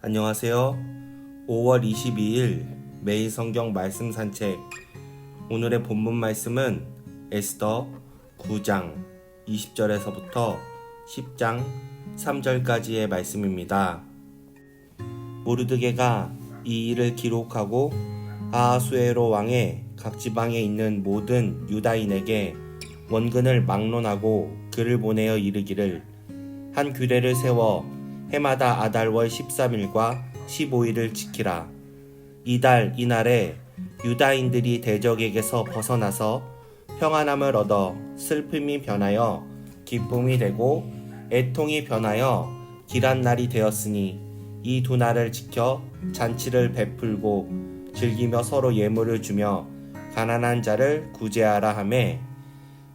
안녕하세요. 5월 22일 매일 성경 말씀 산책. 오늘의 본문 말씀은 에스더 9장 20절에서부터 10장 3절까지의 말씀입니다. 모르드게가 이 일을 기록하고 아하수에로 왕의 각 지방에 있는 모든 유다인에게 원근을 막론하고 글을 보내어 이르기를 한 규례를 세워 해마다 아달월 13일과 15일을 지키라. 이달 이날에 유다인들이 대적에게서 벗어나서 평안함을 얻어 슬픔이 변하여 기쁨이 되고 애통이 변하여 길한 날이 되었으니 이 두 날을 지켜 잔치를 베풀고 즐기며 서로 예물을 주며 가난한 자를 구제하라 하매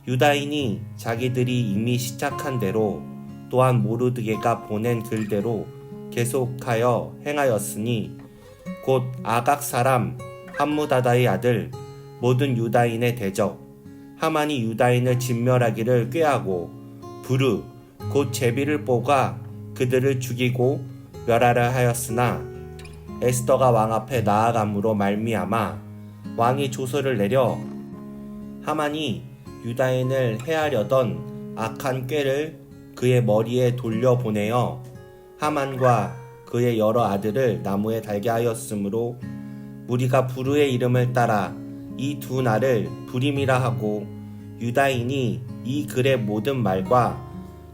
유다인이 자기들이 이미 시작한 대로 또한 모르드게가 보낸 글대로 계속하여 행하였으니 곧 아각 사람 함무다다의 아들 모든 유다인의 대적 하만이 유다인을 진멸하기를 꾀하고 부르 곧 제비를 뽑아 그들을 죽이고 멸하려 하였으나 에스더가 왕 앞에 나아감으로 말미암아 왕이 조서를 내려 하만이 유다인을 해하려던 악한 꾀를 그의 머리에 돌려보내어 하만과 그의 여러 아들을 나무에 달게 하였으므로 우리가 부르의 이름을 따라 이 두 날을 불임이라 하고 유다인이 이 글의 모든 말과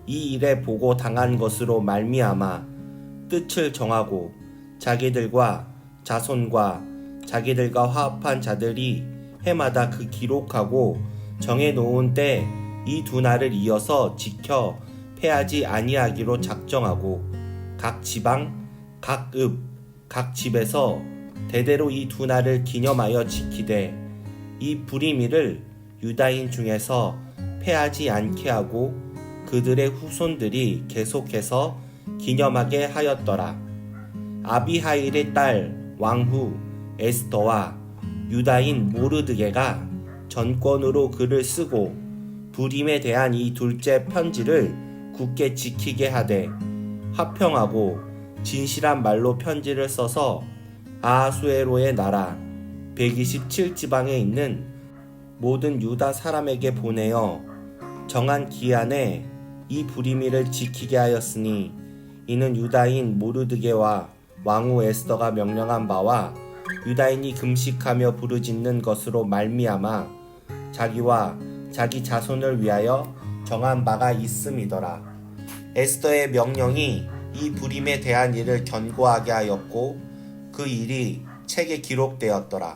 이 일에 보고 당한 것으로 말미암아 뜻을 정하고 자기들과 자손과 자기들과 화합한 자들이 해마다 그 기록하고 정해 놓은 때 이 두 날을 이어서 지켜 패하지 아니하기로 작정하고 각 지방, 각 읍, 각 집에서 대대로 이 두 날을 기념하여 지키되 이 불임이를 유다인 중에서 패하지 않게 하고 그들의 후손들이 계속해서 기념하게 하였더라. 아비하일의 딸 왕후 에스더와 유다인 모르드게가 전권으로 글을 쓰고 불임에 대한 이 둘째 편지를 굳게 지키게 하되 화평하고 진실한 말로 편지를 써서 아하수에로의 나라 127지방에 있는 모든 유다 사람에게 보내어 정한 기한에 이 불임이를 지키게 하였으니 이는 유다인 모르드게와 왕후 에스더가 명령한 바와 유다인이 금식하며 부르짖는 것으로 말미암아 자기와 자기 자손을 위하여 정한 바가 있음이더라. 에스더의 명령이 이 불임에 대한 일을 견고하게 하였고 그 일이 책에 기록되었더라.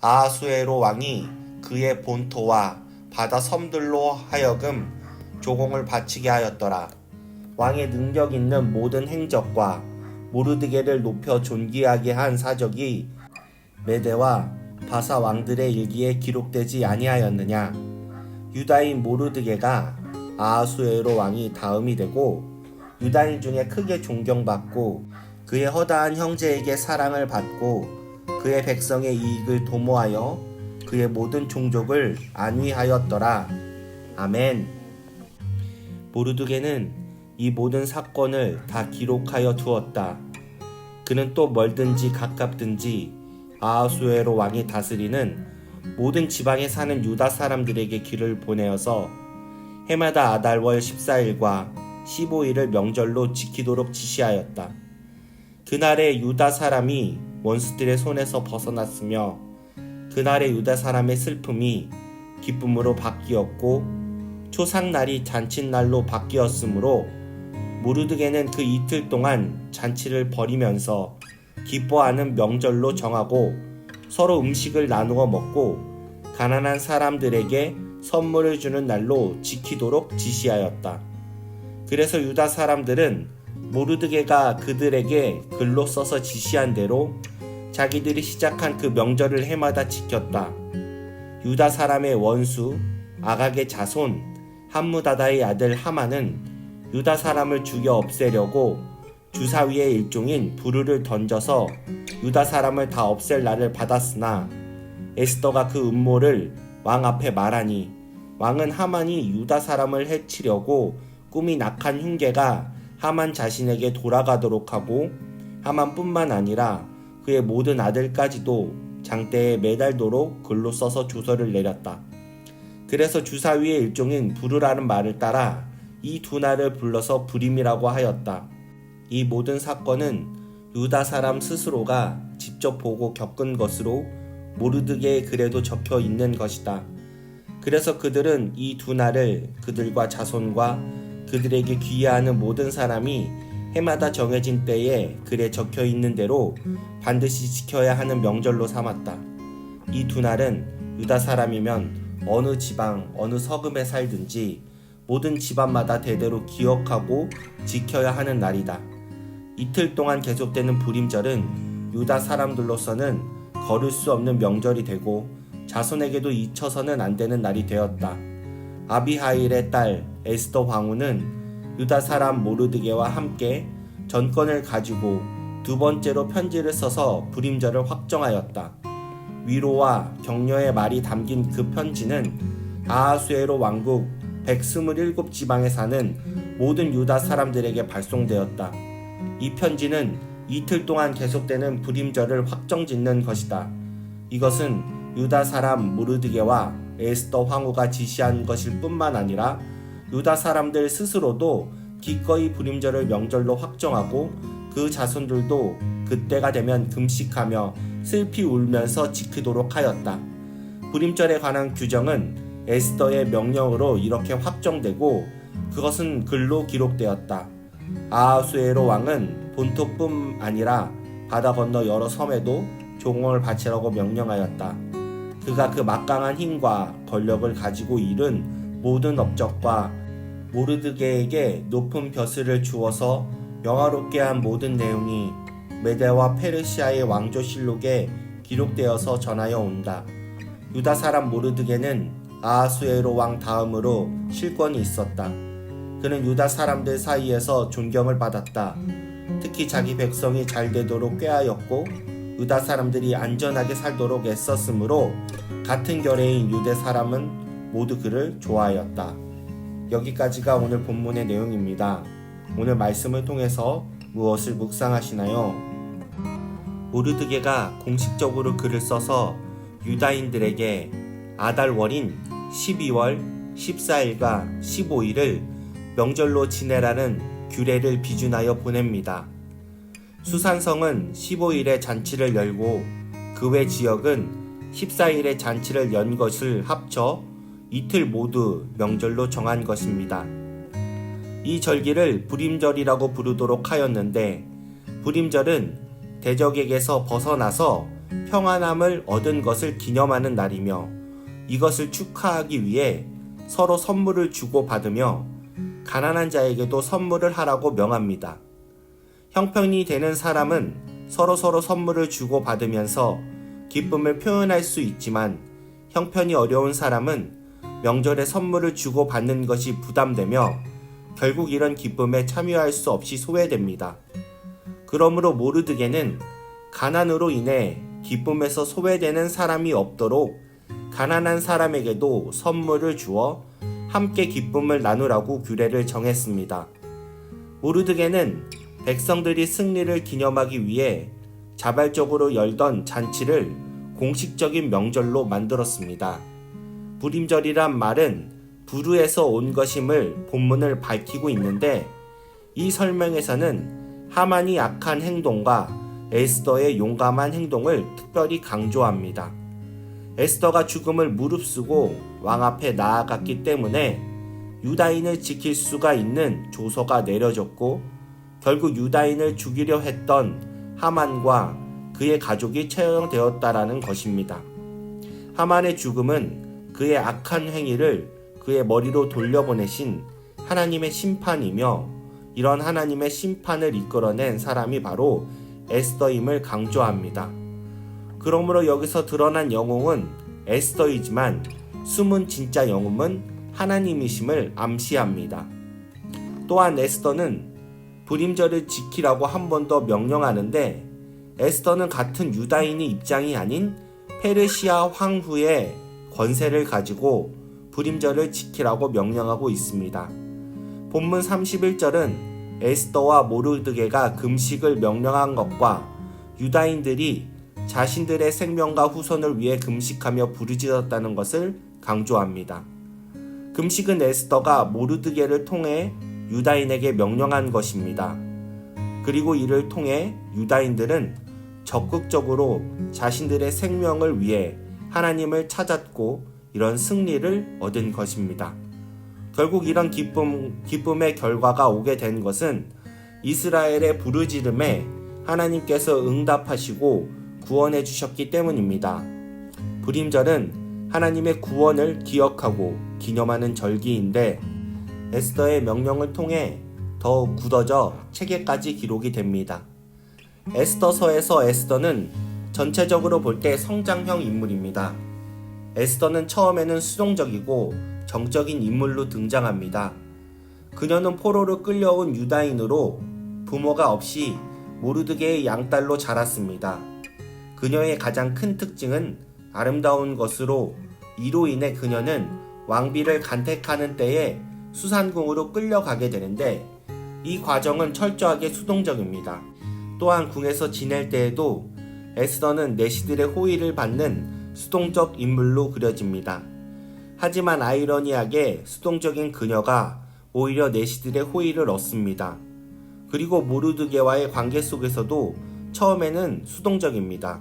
아하수에로 왕이 그의 본토와 바다 섬들로 하여금 조공을 바치게 하였더라. 왕의 능력 있는 모든 행적과 모르드게를 높여 존귀하게 한 사적이 메대와 바사 왕들의 일기에 기록되지 아니하였느냐? 유다인 모르드게가 아하수에로 왕이 다음이 되고 유다인 중에 크게 존경받고 그의 허다한 형제에게 사랑을 받고 그의 백성의 이익을 도모하여 그의 모든 종족을 안위하였더라. 아멘. 모르드게는 이 모든 사건을 다 기록하여 두었다. 그는 또 멀든지 가깝든지 아하수에로 왕이 다스리는 모든 지방에 사는 유다 사람들에게 길을 보내어서 해마다 아달월 14일과 15일을 명절로 지키도록 지시하였다. 그날에 유다 사람이 원수들의 손에서 벗어났으며 그날의 유다 사람의 슬픔이 기쁨으로 바뀌었고 초상날이 잔칫날로 바뀌었으므로 모르드게는 그 이틀 동안 잔치를 벌이면서 기뻐하는 명절로 정하고 서로 음식을 나누어 먹고 가난한 사람들에게 선물을 주는 날로 지키도록 지시하였다. 그래서 유다 사람들은 모르드게가 그들에게 글로 써서 지시한 대로 자기들이 시작한 그 명절을 해마다 지켰다. 유다 사람의 원수 아각의 자손 함무다다의 아들 하만은 유다 사람을 죽여 없애려고 주사위의 일종인 부르를 던져서 유다 사람을 다 없앨 날을 받았으나 에스더가 그 음모를 왕 앞에 말하니 왕은 하만이 유다 사람을 해치려고 꿈이 낙한 흉계가 하만 자신에게 돌아가도록 하고 하만뿐만 아니라 그의 모든 아들까지도 장대에 매달도록 글로 써서 주서를 내렸다. 그래서 주사위의 일종인 부르라는 말을 따라 이 두 날을 불러서 불임이라고 하였다. 이 모든 사건은 유다 사람 스스로가 직접 보고 겪은 것으로 모르드게의 글에도 적혀 있는 것이다. 그래서 그들은 이 두 날을 그들과 자손과 그들에게 귀의하는 모든 사람이 해마다 정해진 때에 글에 적혀 있는 대로 반드시 지켜야 하는 명절로 삼았다. 이 두 날은 유다 사람이면 어느 지방, 어느 서금에 살든지 모든 집안마다 대대로 기억하고 지켜야 하는 날이다. 이틀 동안 계속되는 불임절은 유다 사람들로서는 걸을 수 없는 명절이 되고 자손에게도 잊혀서는 안 되는 날이 되었다. 아비하일의 딸 에스더 왕후는 유다 사람 모르드게와 함께 전권을 가지고 두 번째로 편지를 써서 불임절을 확정하였다. 위로와 격려의 말이 담긴 그 편지는 아하수에로 왕국 127 지방에 사는 모든 유다 사람들에게 발송되었다. 이 편지는 이틀 동안 계속되는 불임절을 확정짓는 것이다. 이것은 유다 사람 무르드게와 에스더 황후가 지시한 것일 뿐만 아니라 유다 사람들 스스로도 기꺼이 불임절을 명절로 확정하고 그 자손들도 그때가 되면 금식하며 슬피 울면서 지키도록 하였다. 불임절에 관한 규정은 에스더의 명령으로 이렇게 확정되고 그것은 글로 기록되었다. 아하수에로 왕은 본토뿐 아니라 바다 건너 여러 섬에도 종을 바치라고 명령하였다. 그가 그 막강한 힘과 권력을 가지고 이룬 모든 업적과 모르드게에게 높은 벼슬을 주어서 영화롭게 한 모든 내용이 메데와 페르시아의 왕조실록에 기록되어서 전하여 온다. 유다 사람 모르드게는 아하수에로 왕 다음으로 실권이 있었다. 그는 유다 사람들 사이에서 존경을 받았다. 특히 자기 백성이 잘 되도록 꾀하였고 유다 사람들이 안전하게 살도록 애썼으므로 같은 결의인 유대 사람은 모두 그를 좋아하였다. 여기까지가 오늘 본문의 내용입니다. 오늘 말씀을 통해서 무엇을 묵상하시나요? 모르드게가 공식적으로 글을 써서 유다인들에게 아달월인 12월 14일과 15일을 명절로 지내라는 규례를 비준하여 보냅니다. 수산성은 15일에 잔치를 열고 그 외 지역은 14일에 잔치를 연 것을 합쳐 이틀 모두 명절로 정한 것입니다. 이 절기를 불임절이라고 부르도록 하였는데 불임절은 대적에게서 벗어나서 평안함을 얻은 것을 기념하는 날이며 이것을 축하하기 위해 서로 선물을 주고 받으며 가난한 자에게도 선물을 하라고 명합니다. 형편이 되는 사람은 서로 서로 선물을 주고 받으면서 기쁨을 표현할 수 있지만 형편이 어려운 사람은 명절에 선물을 주고 받는 것이 부담되며 결국 이런 기쁨에 참여할 수 없이 소외됩니다. 그러므로 모르드게는 가난으로 인해 기쁨에서 소외되는 사람이 없도록 가난한 사람에게도 선물을 주어 함께 기쁨을 나누라고 규례를 정했습니다. 모르드게는 백성들이 승리를 기념하기 위해 자발적으로 열던 잔치를 공식적인 명절로 만들었습니다. 불임절이란 말은 부르에서 온 것임을 본문을 밝히고 있는데 이 설명에서는 하만이 악한 행동과 에스더의 용감한 행동을 특별히 강조합니다. 에스더가 죽음을 무릅쓰고 왕 앞에 나아갔기 때문에 유다인을 지킬 수가 있는 조서가 내려졌고 결국 유다인을 죽이려 했던 하만과 그의 가족이 처형되었다라는 것입니다. 하만의 죽음은 그의 악한 행위를 그의 머리로 돌려보내신 하나님의 심판이며 이런 하나님의 심판을 이끌어낸 사람이 바로 에스더임을 강조합니다. 그러므로 여기서 드러난 영웅은 에스더이지만 숨은 진짜 영웅은 하나님이심을 암시합니다. 또한 에스더는 불임절을 지키라고 한 번 더 명령하는데 에스더는 같은 유다인의 입장이 아닌 페르시아 황후의 권세를 가지고 불임절을 지키라고 명령하고 있습니다. 본문 31절은 에스더와 모르드게가 금식을 명령한 것과 유다인들이 자신들의 생명과 후손을 위해 금식하며 부르짖었다는 것을 강조합니다. 금식은 에스더가 모르드게를 통해 유다인에게 명령한 것입니다. 그리고 이를 통해 유다인들은 적극적으로 자신들의 생명을 위해 하나님을 찾았고 이런 승리를 얻은 것입니다. 결국 이런 기쁨, 기쁨의 결과가 오게 된 것은 이스라엘의 부르짖음에 하나님께서 응답하시고 구원해 주셨기 때문입니다. 불임절은 하나님의 구원을 기억하고 기념하는 절기인데 에스더의 명령을 통해 더욱 굳어져 책에까지 기록이 됩니다. 에스더서에서 에스더는 전체적으로 볼 때 성장형 인물입니다. 에스더는 처음에는 수동적이고 정적인 인물로 등장합니다. 그녀는 포로로 끌려온 유다인으로 부모가 없이 모르드게의 양딸로 자랐습니다. 그녀의 가장 큰 특징은 아름다운 것으로 이로 인해 그녀는 왕비를 간택하는 때에 수산궁으로 끌려가게 되는데 이 과정은 철저하게 수동적입니다. 또한 궁에서 지낼 때에도 에스더는 내시들의 호의를 받는 수동적 인물로 그려집니다. 하지만 아이러니하게 수동적인 그녀가 오히려 내시들의 호의를 얻습니다. 그리고 모르드게와의 관계 속에서도 처음에는 수동적입니다.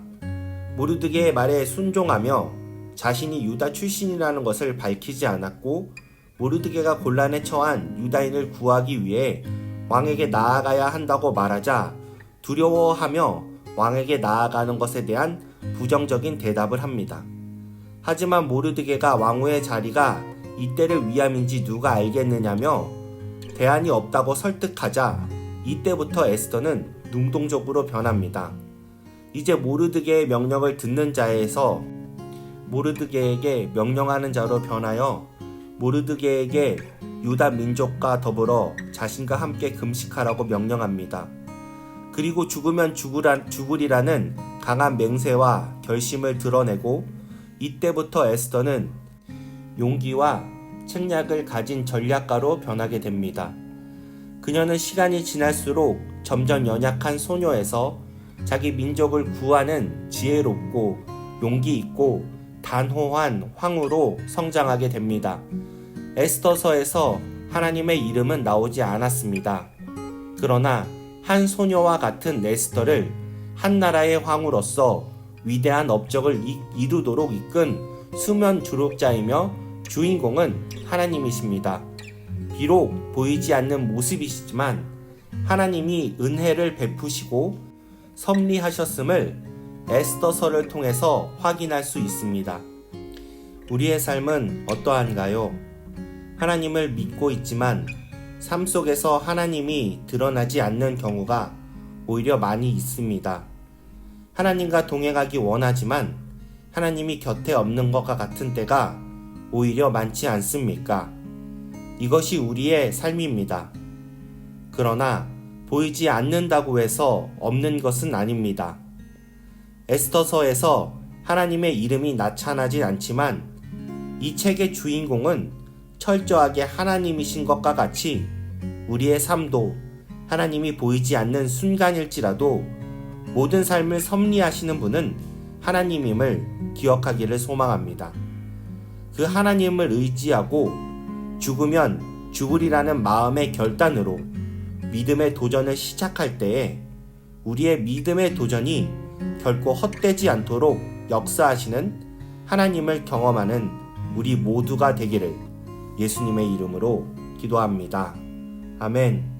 모르드게의 말에 순종하며 자신이 유다 출신이라는 것을 밝히지 않았고 모르드게가 곤란에 처한 유다인을 구하기 위해 왕에게 나아가야 한다고 말하자 두려워하며 왕에게 나아가는 것에 대한 부정적인 대답을 합니다. 하지만 모르드게가 왕후의 자리가 이때를 위함인지 누가 알겠느냐며 대안이 없다고 설득하자 이때부터 에스더는 능동적으로 변합니다. 이제 모르드게의 명령을 듣는 자에서 모르드게에게 명령하는 자로 변하여 모르드게에게 유다 민족과 더불어 자신과 함께 금식하라고 명령합니다. 그리고 죽으면 죽으란, 죽으리라는 강한 맹세와 결심을 드러내고 이때부터 에스더는 용기와 책략을 가진 전략가로 변하게 됩니다. 그녀는 시간이 지날수록 점점 연약한 소녀에서 자기 민족을 구하는 지혜롭고 용기 있고 단호한 황후로 성장하게 됩니다. 에스더서에서 하나님의 이름은 나오지 않았습니다. 그러나 한 소녀와 같은 에스더를 한 나라의 황후로서 위대한 업적을 이루도록 이끈 수면 주룩자이며 주인공은 하나님이십니다. 비록 보이지 않는 모습이시지만 하나님이 은혜를 베푸시고 섭리하셨음을 에스더서를 통해서 확인할 수 있습니다. 우리의 삶은 어떠한가요? 하나님을 믿고 있지만 삶 속에서 하나님이 드러나지 않는 경우가 오히려 많이 있습니다. 하나님과 동행하기 원하지만 하나님이 곁에 없는 것과 같은 때가 오히려 많지 않습니까? 이것이 우리의 삶입니다. 그러나 보이지 않는다고 해서 없는 것은 아닙니다. 에스더서에서 하나님의 이름이 나타나진 않지만 이 책의 주인공은 철저하게 하나님이신 것과 같이 우리의 삶도 하나님이 보이지 않는 순간일지라도 모든 삶을 섭리하시는 분은 하나님임을 기억하기를 소망합니다. 그 하나님을 의지하고 죽으면 죽으리라는 마음의 결단으로 믿음의 도전을 시작할 때에 우리의 믿음의 도전이 결코 헛되지 않도록 역사하시는 하나님을 경험하는 우리 모두가 되기를 예수님의 이름으로 기도합니다. 아멘.